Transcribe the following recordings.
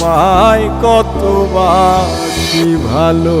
তোমায় কত বাসি ভালো।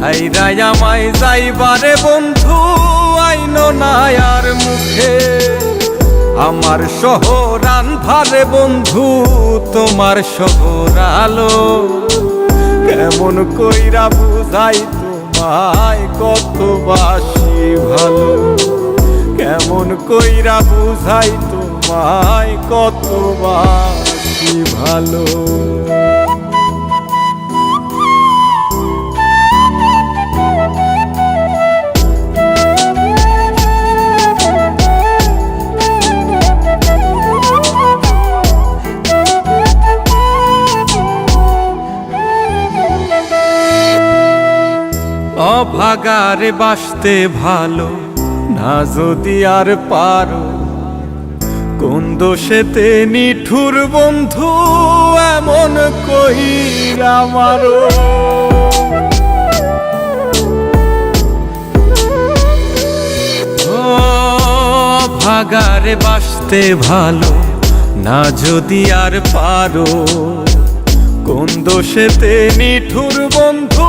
সাইরাই আমায় যাইবারে বন্ধু, আইন নায়ার মুখে। আমার শহর আন্ধারে বন্ধু, তোমার শহর আলো কেমন কইরা বুঝাই তোমায় কত বাসি ভালো। কেমন কইরা বুঝাই তোমায় কত বাসি ভালো। অভাগারে বাসতে ভালো। না যদি আর পারো, কোন দোষেতে নিঠুর বন্ধু এমন কইরা আমারও। ভাগারে বাসতে ভালো। না যদি আর পারো, কোন দোষেতে নিঠুর বন্ধু